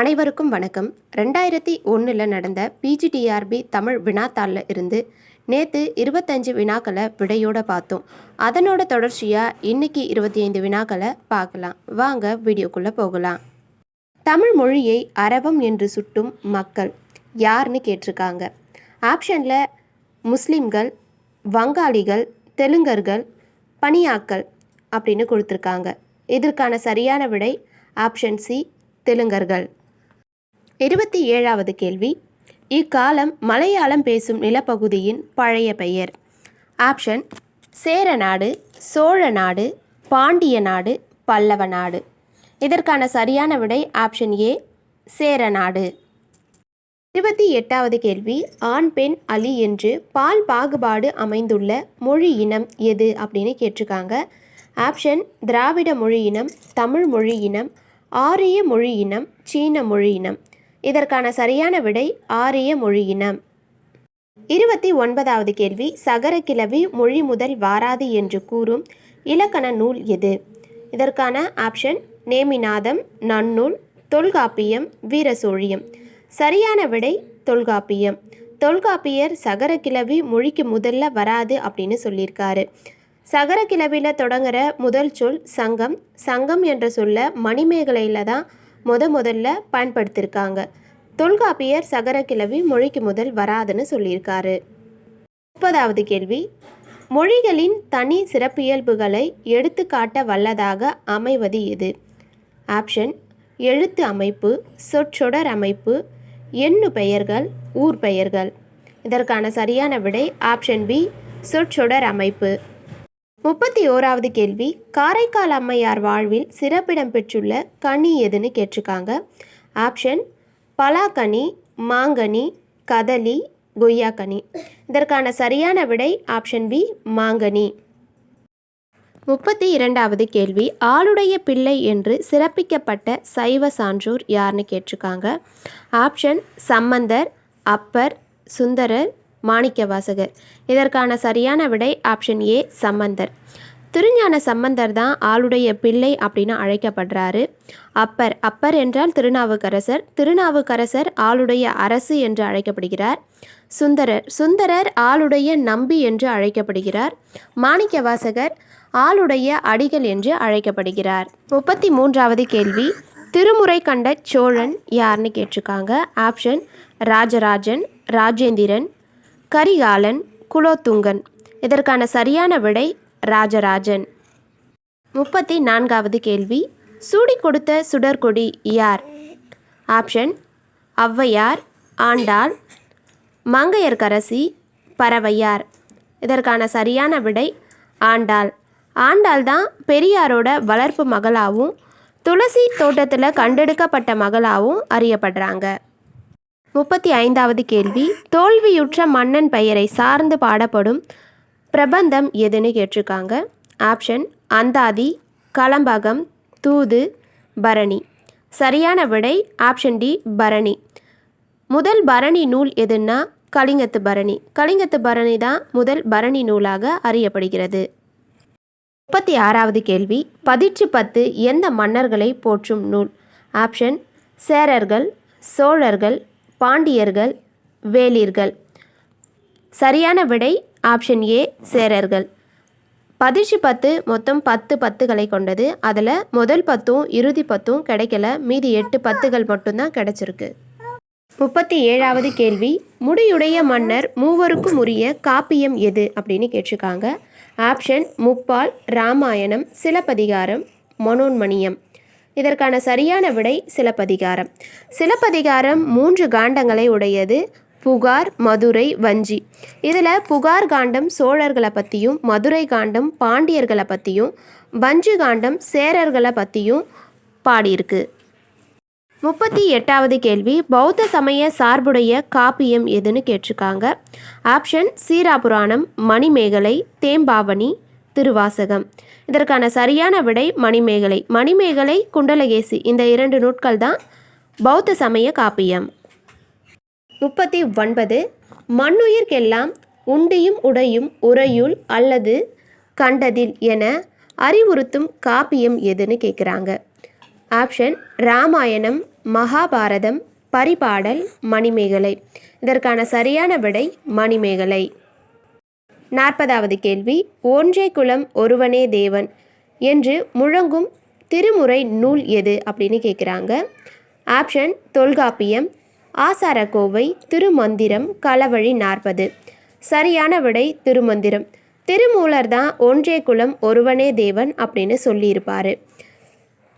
அனைவருக்கும் வணக்கம். ரெண்டாயிரத்தி ஒன்றில் நடந்த பிஜிடிஆர்பி தமிழ் வினாத்தாளில் இருந்து நேற்று இருபத்தஞ்சு வினாக்களை விடையோடு பார்த்தோம். அதனோட தொடர்ச்சியாக இன்னைக்கு இருபத்தி ஐந்து வினாக்களை பார்க்கலாம். வாங்க வீடியோக்குள்ளே போகலாம். தமிழ் மொழியை அரவம் என்று சுட்டும் மக்கள் யாருன்னு கேட்டிருக்காங்க. ஆப்ஷனில் முஸ்லிம்கள் வங்காளிகள் தெலுங்கர்கள் பனியாக்கள் அப்படின்னு கொடுத்துருக்காங்க. இதற்கான சரியான விடை ஆப்ஷன் சி தெலுங்கர்கள். இருபத்தி ஏழாவது கேள்வி. இக்காலம் மலையாளம் பேசும் நிலப்பகுதியின் பழைய பெயர். ஆப்ஷன் சேரநாடு சோழ நாடு பாண்டிய நாடு பல்லவ நாடு. இதற்கான சரியான விடை ஆப்ஷன் ஏ சேரநாடு இருபத்தி எட்டாவது கேள்வி ஆண் பெண் அலி என்று பால் பாகுபாடு அமைந்துள்ள மொழி இனம் எது அப்படின்னு கேட்டிருக்காங்க. ஆப்ஷன் திராவிட மொழி இனம் தமிழ் மொழி இனம் ஆரிய மொழி இனம் சீன மொழி இனம். இதற்கான சரியான விடை ஆரிய மொழியினம் இருபத்தி ஒன்பதாவது கேள்வி சகரக்கிளவி மொழி முதல் வாராது என்று கூறும் இலக்கண நூல் எது? இதற்கான ஆப்ஷன் நேமிநாதம் நன்னூல் தொல்காப்பியம் வீரசோழியம். சரியான விடை தொல்காப்பியம். தொல்காப்பியர் சகரக்கிளவி மொழிக்கு முதல்ல வராது அப்படின்னு சொல்லியிருக்காரு. சகரக்கிளவியில் தொடங்குற முதல் சொல் சங்கம். சங்கம் என்ற சொல்ல மணிமேகலையில் தான் முத முதல்ல பயன்படுத்தியிருக்காங்க தொல்காப்பியர் சகரக்கிளவி மொழிக்கு முதல் வராதுன்னு சொல்லியிருக்காரு. முப்பதாவது கேள்வி. மொழிகளின் தனி சிறப்பியல்புகளை எடுத்துக்காட்ட வல்லதாக அமைவது எது? ஆப்ஷன். எழுத்து அமைப்பு சொற்றொடர் அமைப்பு எண்ணு பெயர்கள் ஊர் பெயர்கள். இதற்கான சரியான விடை ஆப்ஷன் பி சொற்றொடர் அமைப்பு. முப்பத்தி ஓராவது கேள்வி காரைக்கால் அம்மையார் வாழ்வில் சிறப்பிடம் பெற்றுள்ள கனி எதுன்னு கேட்டிருக்காங்க. ஆப்ஷன் பலாக்கனி மாங்கனி கதலி கொய்யாக்கனி. இதற்கான சரியான விடை ஆப்ஷன் பி மாங்கனி. முப்பத்தி இரண்டாவது கேள்வி ஆளுடைய பிள்ளை என்று சிறப்பிக்கப்பட்ட சைவ சான்றோர் யாருன்னு கேட்டிருக்காங்க. ஆப்ஷன் சம்பந்தர் அப்பர் சுந்தரர் மாணிக்கவாசகர் இதற்கான சரியான விடை ஆப்ஷன் ஏ சம்பந்தர். திருஞான சம்பந்தர் தான் ஆளுடைய பிள்ளை அப்படின்னு அழைக்கப்படுறாரு. அப்பர் அப்பர் என்றால் திருநாவுக்கரசர். திருநாவுக்கரசர் ஆளுடைய அரசு என்று அழைக்கப்படுகிறார். சுந்தரர் சுந்தரர் ஆளுடைய நம்பி என்று அழைக்கப்படுகிறார். மாணிக்கவாசகர் ஆளுடைய அடிகள் என்று அழைக்கப்படுகிறார். முப்பத்தி மூன்றாவது கேள்வி திருமுறை கண்ட சோழன் யாருன்னு கேட்டிருக்காங்க. ஆப்ஷன் ராஜராஜன் ராஜேந்திரன் கரிகாலன் குலோத்துங்கன். இதற்கான சரியான விடை ராஜராஜன். முப்பத்தி நான்காவது கேள்வி. சூடி கொடுத்த சுடர்கொடி யார்? ஆப்ஷன் ஔவையார் ஆண்டாள் மங்கையர்கரசி பறவையார். இதற்கான சரியான விடை ஆண்டாள். ஆண்டாள் தான் பெரியாரோட வளர்ப்பு மகளாகவும் துளசி தோட்டத்தில் கண்டெடுக்கப்பட்ட மகளாகவும் அறியப்படுறாங்க. முப்பத்தி ஐந்தாவது கேள்வி தோல்வியுற்ற மன்னன் பெயரை சார்ந்து பாடப்படும் பிரபந்தம் எதுன்னு கேட்டிருக்காங்க. ஆப்ஷன் அந்தாதி களம்பகம் தூது பரணி. சரியான விடை ஆப்ஷன் டி பரணி. முதல் பரணி நூல் எதுன்னா கலிங்கத்து பரணி. கலிங்கத்து பரணி தான் முதல் பரணி நூலாக அறியப்படுகிறது. முப்பத்தி ஆறாவது கேள்வி பதிற்று பத்து எந்த மன்னர்களை போற்றும் நூல்? ஆப்ஷன் சேரர்கள் சோழர்கள் பாண்டியர்கள் வேலீர்கள். சரியான விடை ஆப்ஷன் ஏ சேரர்கள். பதிர்ச்சி பத்து மொத்தம் பத்து பத்துகளை கொண்டது. அதில் முதல் பத்தும் இறுதி பத்தும் கிடைக்கல. மீதி எட்டு பத்துகள் மட்டும்தான் கிடைச்சிருக்கு. முப்பத்தி ஏழாவது கேள்வி. முடியுடைய மன்னர் மூவருக்கும் உரிய காப்பியம் எது அப்படின்னு கேட்டிருக்காங்க. ஆப்ஷன் முப்பால் ராமாயணம் சிலப்பதிகாரம் மனோன்மணியம். இதற்கான சரியான விடை சிலப்பதிகாரம். சிலப்பதிகாரம் மூன்று காண்டங்களை உடையது புகார் மதுரை வஞ்சி. இதில் புகார் காண்டம் சோழர்களை பற்றியும் மதுரை காண்டம் பாண்டியர்களை பற்றியும் வஞ்சி காண்டம் சேரர்களை பற்றியும் பாடியிருக்கு. முப்பத்தி எட்டாவது கேள்வி பௌத்த சமய சார்புடைய காப்பியம் எதுன்னு கேட்டிருக்காங்க. ஆப்ஷன் சீராபுராணம் மணிமேகலை தேம்பாவணி திருவாசகம். இதற்கான சரியான விடை மணிமேகலை. மணிமேகலை குண்டலகேசி. இந்த இரண்டு நூட்கள் தான் பௌத்த சமய காப்பியம். முப்பத்தி ஒன்பது. மண்ணுயிர்க்கெல்லாம் உண்டியும் உடையும் உரையுள் அல்லது கண்டதில் என அறிவுறுத்தும் காப்பியம் எதுன்னு கேட்குறாங்க ஆப்ஷன் ராமாயணம் மகாபாரதம் பரிபாடல் மணிமேகலை. இதற்கான சரியான விடை மணிமேகலை. நாற்பதாவது கேள்வி ஒன்றே குலம் ஒருவனே தேவன் என்று முழங்கும் திருமுறை நூல் எது அப்படின்னு கேட்குறாங்க ஆப்ஷன் தொல்காப்பியம் ஆசாரக்கோவை திருமந்திரம் களவழி நாற்பது. சரியான விடை திருமந்திரம். திருமூலர் தான் ஒன்றே குலம் ஒருவனே தேவன் அப்படின்னு சொல்லியிருப்பார்.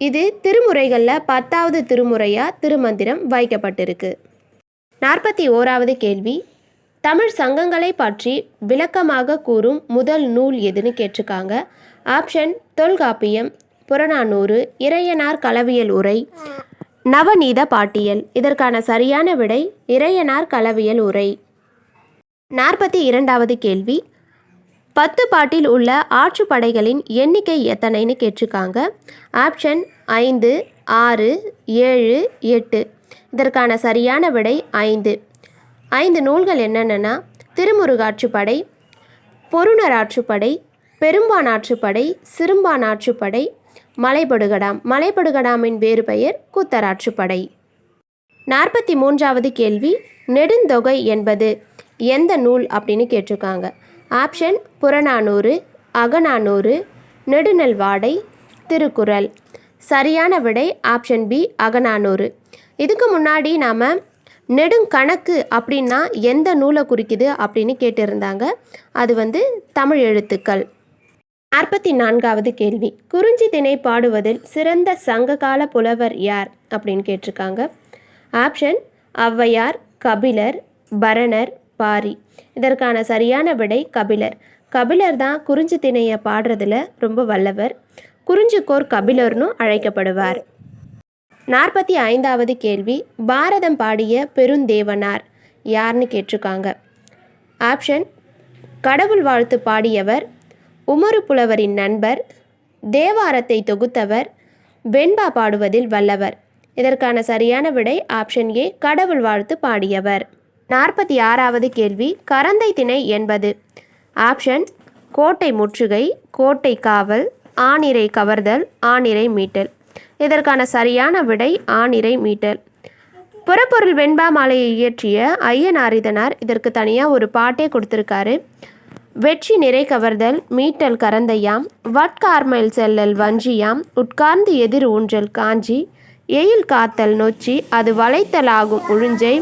இது திருமுறைகளில் பத்தாவது திருமுறையாக திருமந்திரம் வைக்கப்பட்டிருக்கு. நாற்பத்தி ஓராவது கேள்வி தமிழ் சங்கங்களை பற்றி விளக்கமாக கூறும் முதல் நூல் எதுன்னு கேட்டிருக்காங்க. ஆப்ஷன் தொல்காப்பியம் புறநானூறு இறையனார் களவியல் உரை நவநீத பாட்டியல். இதற்கான சரியான விடை இறையனார் களவியல் உரை. நாற்பத்தி இரண்டாவது கேள்வி. பத்து பாட்டில் உள்ள ஆற்றுப்படைகளின் எண்ணிக்கை எத்தனைன்னு கேட்டிருக்காங்க. ஆப்ஷன் ஐந்து ஆறு ஏழு எட்டு. இதற்கான சரியான விடை ஐந்து. ஐந்து நூல்கள் என்னென்னா திருமுருகாற்றுப்படை பொருணராற்றுப்படை பெரும்பானாற்றுப்படை சிறும்பானாற்றுப்படை மலைபடுகடாம் மலைபடுகடாமின் வேறு பெயர் கூத்தராற்றுப்படை நாற்பத்தி மூன்றாவது கேள்வி நெடுந்தொகை என்பது எந்த நூல் அப்படின்னு கேட்டிருக்காங்க. ஆப்ஷன் புறநானூறு அகநானூறு நெடுநல்வாடை திருக்குறள். சரியான விடை ஆப்ஷன் பி அகநானூறு. இதுக்கு முன்னாடி நாம் நெடுங்கணக்கு அப்படின்னா எந்த நூலை குறிக்குது அப்படின்னு கேட்டிருந்தாங்க. அது வந்து தமிழ் எழுத்துக்கள். நாற்பத்தி நான்காவது கேள்வி. குறிஞ்சி திணை பாடுவதில் சிறந்த சங்ககால புலவர் யார் அப்படின்னு கேட்டிருக்காங்க. ஆப்ஷன் ஔவையார் கபிலர் பரணர் பாரி. இதற்கான சரியான விடை கபிலர். கபிலர் தான் குறிஞ்சி திணையை பாடுறதுல ரொம்ப வல்லவர். குறிஞ்சிக்கோர் கபிலர்னும் அழைக்கப்படுவார். நாற்பத்தி ஐந்தாவது கேள்வி பாரதம் பாடிய பெருந்தேவனார் யார்னு கேட்டிருக்காங்க. ஆப்ஷன் கடவுள் வாழ்த்து பாடியவர் உமறு புலவரின் நண்பர் தேவாரத்தை தொகுத்தவர் வெண்பா பாடுவதில் வல்லவர். இதற்கான சரியான விடை ஆப்ஷன் ஏ கடவுள் வாழ்த்து பாடியவர். நாற்பத்தி ஆறாவது கேள்வி கரந்தை திணை என்பது. ஆப்ஷன் கோட்டை முற்றுகை கோட்டை காவல் ஆணிரை கவர்தல் ஆணிரை மீட்டல். இதற்கான சரியான விடை ஆணிரை மீட்டல் புறப்பொருள் வெண்பா மாலையை இயற்றிய ஐயனாரிதனார் இதற்கு தனியாக ஒரு பாட்டே கொடுத்துருக்காரு. வெற்றி நிறை கவர்தல் மீட்டல் கரந்தையாம் வட்கார்மல் செல்லல் வஞ்சியாம் உட்கார்ந்து எதிர் ஊன்றல் காஞ்சி எயில் காத்தல் நொச்சி அது வளைத்தலாகும் உழிஞ்சை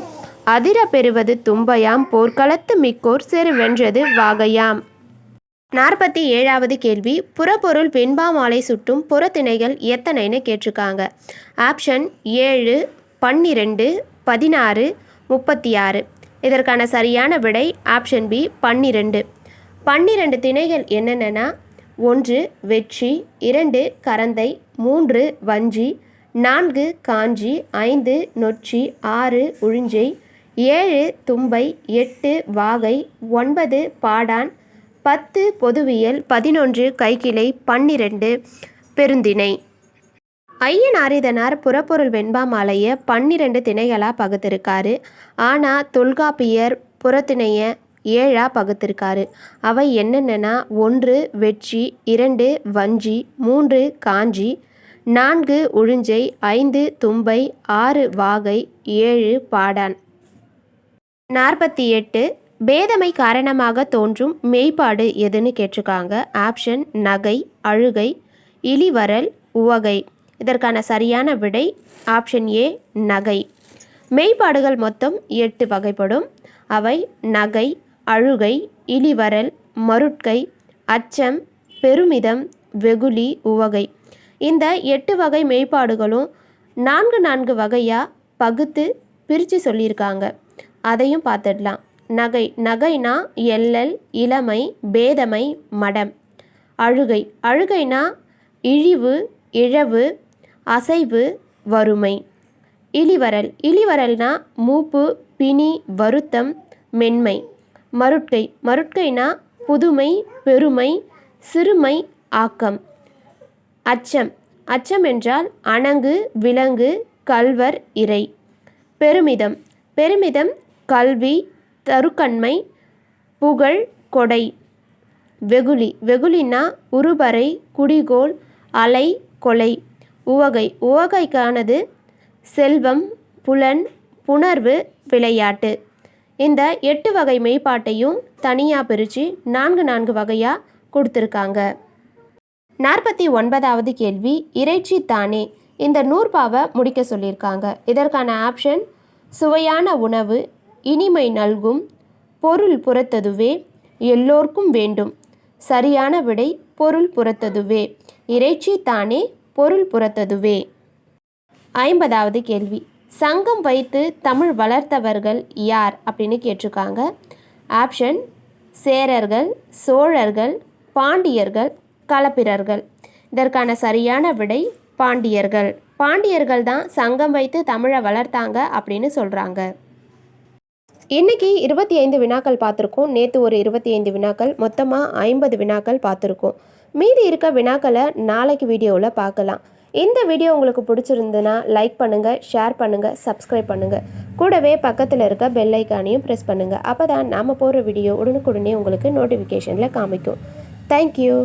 அதிர பெறுவது தும்பையாம் போர்க்களத்து மிக்கோர் செருவென்றது வாகையாம். நாற்பத்தி ஏழாவது கேள்வி புறப்பொருள் வெண்பாமாலை சுட்டும் புறத்திணைகள் எத்தனைன்னு கேட்டிருக்காங்க. ஆப்ஷன் ஏழு பன்னிரெண்டு பதினாறு முப்பத்தி ஆறு இதற்கான சரியான விடை ஆப்ஷன் பி பன்னிரெண்டு. பன்னிரெண்டு திணைகள் என்னென்னா ஒன்று வெற்றி இரண்டு கரந்தை மூன்று வஞ்சி நான்கு காஞ்சி ஐந்து நொச்சி ஆறு உழிஞ்சை ஏழு தும்பை எட்டு வாகை ஒன்பது பாடான் பத்து பொதுவியல் பதினொன்று கைக்கிளை பன்னிரெண்டு பெருந்திணை. ஐயனாரிதனார் புறப்பொருள் வெண்பா மாலையை பன்னிரெண்டு திணைகளாக பகுத்திருக்காரு. ஆனால் தொல்காப்பியர் புறத்திணைய ஏழாக பகுத்திருக்காரு. அவை என்னென்னா ஒன்று வெற்றி இரண்டு வஞ்சி மூன்று காஞ்சி நான்கு உழிஞ்சை ஐந்து தும்பை ஆறு வாகை ஏழு பாடான். நாற்பத்தி எட்டு பேதமை காரணமாக தோன்றும் மெய்ப்பாடு எதுன்னு கேட்டிருக்காங்க. ஆப்ஷன் நகை அழுகை இலிவரல் உவகை. இதற்கான சரியான விடை ஆப்ஷன் ஏ நகை. மெய்ப்பாடுகள் மொத்தம் எட்டு வகைப்படும். அவை நகை அழுகை இலிவரல் மருட்கை அச்சம் பெருமிதம் வெகுளி உவகை. இந்த எட்டு வகை மெய்ப்பாடுகளும் நான்கு நான்கு வகையாக பகுத்து பிரித்து சொல்லியிருக்காங்க. அதையும் பார்த்துடலாம். நகை நகைனா எல்லல் இளமை பேதமை மடம். அழுகை அழுகைனா இழிவு இழவு அசைவு வறுமை. இழிவரல் இலிவரல்னா மூப்பு பிணி வருத்தம் மென்மை. மருட்கை மருட்கைனா புதுமை பெருமை சிறுமை ஆக்கம். அச்சம் அச்சம் என்றால் அணங்கு விலங்கு கல்வர் இறை. பெருமிதம் பெருமிதம் கல்வி தருக்கண்மை புகழ் கொடை. வெகுளி. வெகுளினா உருபறை குடிகோல் அலை கொலை. உவகை. உவகைக்கானது செல்வம் புலன் புணர்வு விளையாட்டு. இந்த எட்டு வகை மெய்ப்பாட்டையும் தனியாக பிரித்து நான்கு நான்கு வகையாக கொடுத்துருக்காங்க. நாற்பத்தி ஒன்பதாவது கேள்வி இறைச்சி தானே? இந்த நூற்பாவை முடிக்க சொல்லியிருக்காங்க. இதற்கான ஆப்ஷன் சுவையான உணவு இனிமை நல்கும் பொருள் புறத்ததுவே எல்லோர்க்கும் வேண்டும். சரியான விடை பொருள் புறத்ததுவே. இறைச்சி தானே பொருள் புறத்ததுவே. ஐம்பதாவது கேள்வி. சங்கம் வைத்து தமிழ் வளர்த்தவர்கள் யார்? அப்படின்னு கேட்டிருக்காங்க. ஆப்ஷன் சேரர்கள் சோழர்கள் பாண்டியர்கள் களப்பிரர்கள். இதற்கான சரியான விடை பாண்டியர்கள். பாண்டியர்கள் தான் சங்கம் வைத்து தமிழை வளர்த்தாங்க அப்படின்னு சொல்கிறாங்க இன்னைக்கு இருபத்தி ஐந்து வினாக்கள் பார்த்துருக்கோம். நேற்று ஒரு இருபத்தி ஐந்து வினாக்கள் மொத்தமாக ஐம்பது வினாக்கள் பார்த்துருக்கோம். மீதி இருக்க வினாக்களை நாளைக்கு வீடியோவில் பார்க்கலாம். இந்த வீடியோ உங்களுக்கு பிடிச்சிருந்துன்னா லைக் பண்ணுங்கள் ஷேர் பண்ணுங்கள் சப்ஸ்கிரைப் பண்ணுங்கள் கூடவே பக்கத்தில் இருக்க பெல் ஐக்கானையும் ப்ரெஸ் பண்ணுங்கள் அப்போ தான் நாம் போகிற வீடியோ உடனுக்குடனே உங்களுக்கு நோட்டிஃபிகேஷனில் காமிக்கும். தேங்க்யூ